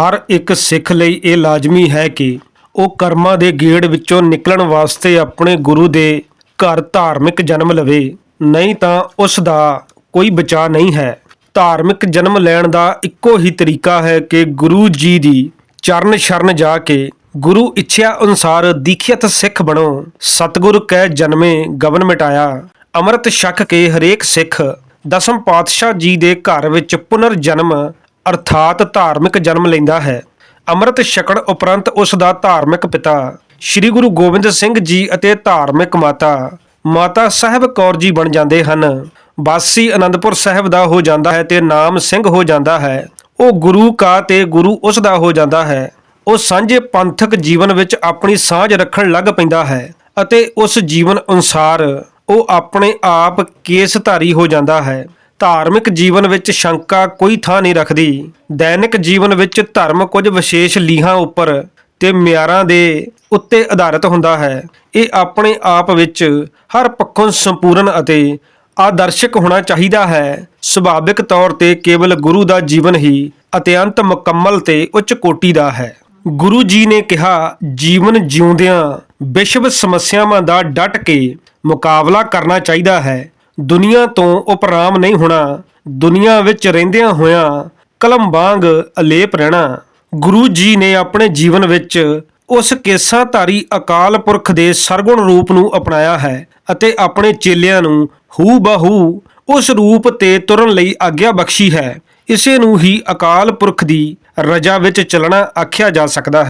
ਹਰ ਇੱਕ ਸਿੱਖ ਲਈ ਇਹ ਲਾਜ਼ਮੀ ਹੈ ਕਿ ਉਹ ਕਰਮਾਂ ਦੇ ਗੇੜ ਵਿੱਚੋਂ ਨਿਕਲਣ ਵਾਸਤੇ ਆਪਣੇ ਗੁਰੂ ਦੇ ਘਰ ਧਾਰਮਿਕ ਜਨਮ ਲਵੇ, ਨਹੀਂ ਤਾਂ ਉਸ ਦਾ ਕੋਈ ਬਚਾਅ ਨਹੀਂ ਹੈ। ਧਾਰਮਿਕ ਜਨਮ ਲੈਣ ਦਾ ਇੱਕੋ ਹੀ ਤਰੀਕਾ ਹੈ ਕਿ ਗੁਰੂ ਜੀ ਦੀ ਚਰਨ ਸ਼ਰਨ ਜਾ ਕੇ ਗੁਰੂ ਇੱਛਾ ਅਨੁਸਾਰ ਦੀਖਿਤ ਸਿੱਖ ਬਣੋ। ਸਤਿਗੁਰ ਕਹਿ ਜਨਮੇ, ਗਵਨ ਮਿਟਾਇਆ। ਅੰਮ੍ਰਿਤ ਛਕ ਕੇ ਹਰੇਕ ਸਿੱਖ ਦਸਮ ਪਾਤਸ਼ਾਹ ਜੀ ਦੇ ਘਰ ਵਿੱਚ ਪੁਨਰ ਜਨਮ ਅਰਥਾਤ ਧਾਰਮਿਕ ਜਨਮ ਲੈਂਦਾ ਹੈ। ਅੰਮ੍ਰਿਤ ਛਕਣ ਉਪਰੰਤ ਉਸ ਦਾ ਧਾਰਮਿਕ ਪਿਤਾ, ਸ੍ਰੀ ਗੁਰੂ ਗੋਬਿੰਦ ਸਿੰਘ ਜੀ ਅਤੇ ਧਾਰਮਿਕ ਮਾਤਾ ਮਾਤਾ ਸਾਹਿਬ ਕੌਰ ਜੀ ਬਣ ਜਾਂਦੇ ਹਨ। ਬਾਸੀ ਅਨੰਦਪੁਰ ਸਾਹਿਬ ਦਾ ਹੋ ਜਾਂਦਾ ਹੈ ਤੇ ਨਾਮ ਸਿੰਘ ਹੋ ਜਾਂਦਾ ਹੈ। ਉਹ ਗੁਰੂ ਕਾ ਤੇ ਗੁਰੂ ਉਸ ਦਾ ਹੋ ਜਾਂਦਾ ਹੈ। ਉਹ ਸਾਂਝੇ ਪੰਥਕ ਜੀਵਨ ਵਿੱਚ ਆਪਣੀ ਸਾਂਝ ਰੱਖਣ ਲੱਗ ਪੈਂਦਾ ਹੈ ਅਤੇ ਉਸ ਜੀਵਨ ਅਨੁਸਾਰ ਉਹ ਆਪਣੇ ਆਪ ਕੇਸਧਾਰੀ ਹੋ ਜਾਂਦਾ ਹੈ। ਧਾਰਮਿਕ ਜੀਵਨ ਵਿੱਚ ਸ਼ੰਕਾ ਕੋਈ ਥਾਂ ਨਹੀਂ ਰੱਖਦੀ। ਦੈਨਿਕ ਜੀਵਨ ਵਿੱਚ ਧਰਮ ਕੁਝ ਵਿਸ਼ੇਸ਼ ਲੀਹਾਂ ਉੱਪਰ ਤੇ ਮਿਆਰਾਂ ਦੇ ਉੱਤੇ ਆਧਾਰਿਤ ਹੁੰਦਾ ਹੈ। ਇਹ ਆਪਣੇ ਆਪ ਵਿੱਚ ਹਰ ਪੱਖੋਂ ਸੰਪੂਰਨ ਅਤੇ ਆਦਰਸ਼ਕ ਹੋਣਾ ਚਾਹੀਦਾ ਹੈ। ਸੁਭਾਵਿਕ ਤੌਰ ਤੇ ਕੇਵਲ ਗੁਰੂ ਦਾ ਜੀਵਨ ਹੀ ਅਤਿਅੰਤ ਮੁਕੰਮਲ ਤੇ ਉੱਚ ਕੋਟੀ ਦਾ ਹੈ। ਗੁਰੂ ਜੀ ਨੇ ਕਿਹਾ, ਜੀਵਨ ਜਿਉਂਦਿਆਂ ਵਿਸ਼ਵ ਸਮੱਸਿਆਵਾਂ ਦਾ ਡਟ ਕੇ ਮੁਕਾਬਲਾ ਕਰਨਾ ਚਾਹੀਦਾ ਹੈ। ਦੁਨੀਆ ਤੋਂ ਉਪਰਾਮ ਨਹੀਂ ਹੋਣਾ, ਦੁਨੀਆ ਵਿੱਚ ਰਹਿੰਦਿਆਂ ਹੋਇਆਂ ਕਲਮ ਵਾਂਗ ਅਲੇਪ ਰਹਿਣਾ। ਗੁਰੂ ਜੀ ਨੇ ਆਪਣੇ ਜੀਵਨ ਵਿੱਚ ਉਸ ਕੇਸਾਧਾਰੀ ਅਕਾਲ ਪੁਰਖ ਦੇ ਸਰਗੁਣ ਰੂਪ ਨੂੰ ਅਪਣਾਇਆ ਹੈ ਅਤੇ ਆਪਣੇ ਚੇਲਿਆਂ ਨੂੰ ਹੂ ਬਹੂ ਉਸ ਰੂਪ ਤੇ ਤੁਰਨ ਲਈ ਆਗਿਆ ਬਖਸ਼ੀ ਹੈ। ਇਸੇ ਨੂੰ ਹੀ ਅਕਾਲ ਪੁਰਖ ਦੀ ਰਜਾ ਵਿੱਚ ਚੱਲਣਾ ਆਖਿਆ ਜਾ ਸਕਦਾ ਹੈ।